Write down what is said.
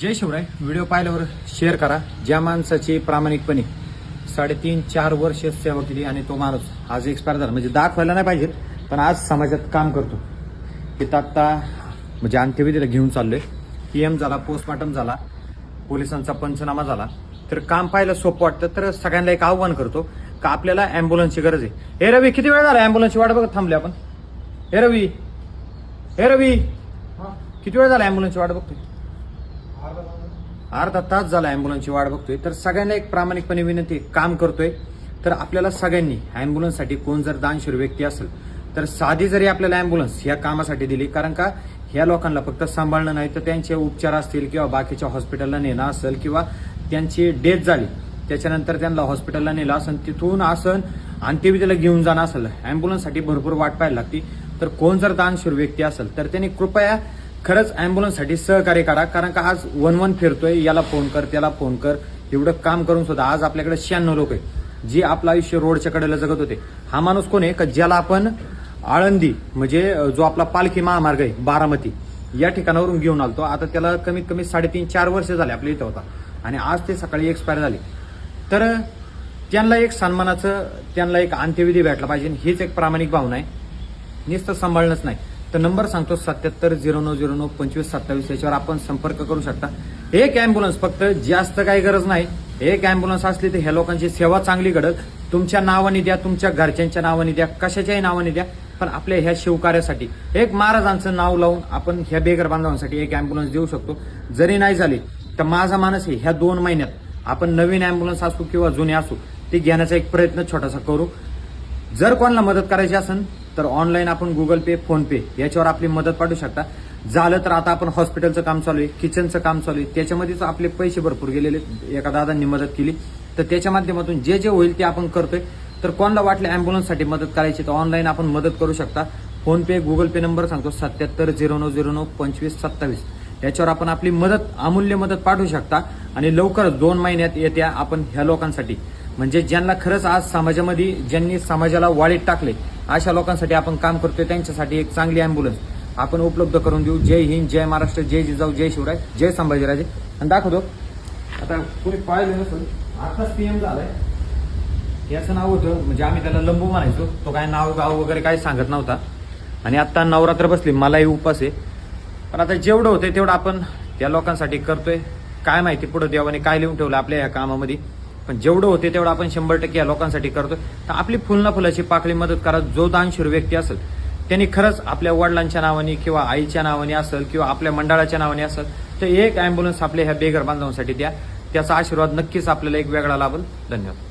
जय Shivray. Video पाहिल्यावर share करा. ज्या माणसाची प्रामाणिकपणे साडेतीन चार वर्ष सेवा केली आणि तो माणूस आज एक्सपायर झाला. म्हणजे दाखवायला नाही पाहिजे पण आज समाजात काम करतो. तिथं आत्ता म्हणजे अंत्यविधीला घेऊन चाललोय. पीएम झाला पोस्टमार्टम झाला पोलिसांचा पंचनामा झाला. तर काम पाहायला सोपं वाटतं तर सगळ्यांना एक आव्हान करतो का आपल्याला अँब्युलन्सची गरज आहे? हे रवी किती वेळ झाला अँब्युलन्सची वाट बघत थांबले आपण? हे रवी हे रवी किती वेळ झाला अँब्युलन्सची वाट बघतोय? अर्धा तास झाला अँब्युलन्सची वाट बघतोय. तर सगळ्यांना एक प्रामाणिकपणे विनंती काम करतोय. तर आपल्याला सगळ्यांनी अँब्युलन्ससाठी कोण जर दानशूर व्यक्ती असेल तर साधी जरी आपल्याला अँब्युलन्स ह्या कामासाठी दिली कारण का ह्या लोकांना फक्त सांभाळणं नाही तर त्यांचे उपचार असतील किंवा बाकीच्या हॉस्पिटलला नेणं असेल किंवा त्यांची डेथ झाली त्याच्यानंतर त्यांना हॉस्पिटलला नेलं असेल तिथून असन अंत्यविधीला घेऊन जाणं असेल अँब्युलन्ससाठी भरपूर वाट पाहायला लागते. तर कोण जर दानशूर व्यक्ती असेल तर त्यांनी कृपया खरंच अँब्युलन्ससाठी सहकार्य करा कारण का आज वन वन फिरतोय याला फोन कर त्याला फोन कर एवढं काम करून सुद्धा आज आपल्याकडे शहाण्णव लोक आहे जी आपलं आयुष्य रोडच्या कडेला जगत होते. हा माणूस कोण आहे? का ज्याला आपण आळंदी म्हणजे जो आपला पालखी महामार्ग आहे बारामती या ठिकाणावरून घेऊन आलतो. आता त्याला कमीत कमी साडेतीन चार वर्ष झाले आपल्या इथं होता. आणि आज ते सकाळी एक्सपायर झाले. तर त्यांना एक सन्मानाचं त्यांना एक अंत्यविधी भेटला पाहिजे. हीच एक प्रामाणिक भावना आहे. नुसतं सांभाळणंच नाही. तर नंबर सांगतो सत्याहत्तर झिरो नऊ झिरो नऊ पंचवीस सत्तावीस याच्यावर आपण संपर्क करू शकता. एक अँब्युलन्स फक्त जास्त काही गरज नाही. एक अँब्युलन्स असली तर ह्या लोकांची सेवा चांगली घडल. तुमच्या नावाने द्या तुमच्या घरच्यांच्या नावाने द्या कशाच्याही नावाने द्या पण आपल्या ह्या शिवकार्यासाठी. एक महाराजांचं नाव लावून आपण ह्या बेगर बांधवांसाठी एक अँब्युलन्स देऊ शकतो. जरी नाही झाली तर माझा माणूस आहे ह्या दोन महिन्यात आपण नवीन अँब्युलन्स असू किंवा जुने असू ते घेण्याचा एक प्रयत्न छोटासा करू. जर कोणाला मदत करायची असेल तर ऑनलाईन आपण गुगल पे फोन पे याच्यावर आपली मदत पाठवू शकता. झालं तर आता आपण हॉस्पिटलचं काम चालू आहे किचनचं काम चालू आहे. त्याच्यामध्येच आपले पैसे भरपूर गेलेले एका दादांनी मदत केली. तर त्याच्या माध्यमातून जे जे होईल ते आपण करतोय. तर कोणाला वाटलं अँब्युलन्ससाठी मदत करायची तर ऑनलाईन आपण मदत करू शकता. PhonePe Google pay number सांगतो सत्याहत्तर झिरो नऊ झिरो नऊ पंचवीस सत्तावीस. याच्यावर आपण आपली मदत अमूल्य मदत पाठवू शकता. आणि लवकरच दोन महिन्यात येत्या आपण ह्या लोकांसाठी. म्हणजे ज्यांना खरंच आज समाजामध्ये ज्यांनी समाजाला वाळीत टाकले अशा लोकांसाठी आपण काम करतोय त्यांच्यासाठी एक चांगली अँब्युलन्स आपण उपलब्ध करून देऊ. जय हिंद जय महाराष्ट्र जय जिजाऊ जय शिवराय जय संभाजीराजे. आणि दाखवतो. आता कोणी पाहिलं नसून आताच पीएम झालाय. याचं नाव होतं म्हणजे आम्ही त्याला लंबू म्हणायचो. तो काय नाव गाव वगैरे काही सांगत नव्हता. आणि आता नवरात्र बसली मलाही उपास आहे. पण आता जेवढं होतंय तेवढं आपण त्या लोकांसाठी करतोय. काय माहिती पुढं देवाने काय लिहून ठेवलं आपल्या या कामामध्ये. पण जेवढं होते तेवढं आपण शंभर टक्के या लोकांसाठी करतो तर आपली फुलना फुलाची पाकळी मदत करा जो दानशूर व्यक्ती असेल त्यांनी खरंच आपल्या वडिलांच्या नावाने किंवा आईच्या नावाने असेल किंवा आपल्या मंडळाच्या नावाने असेल तर एक अँब्युलन्स आपल्या ह्या बेघर बांधवांसाठी द्या. त्याचा आशीर्वाद नक्कीच आपल्याला एक वेगळा लाभल. धन्यवाद.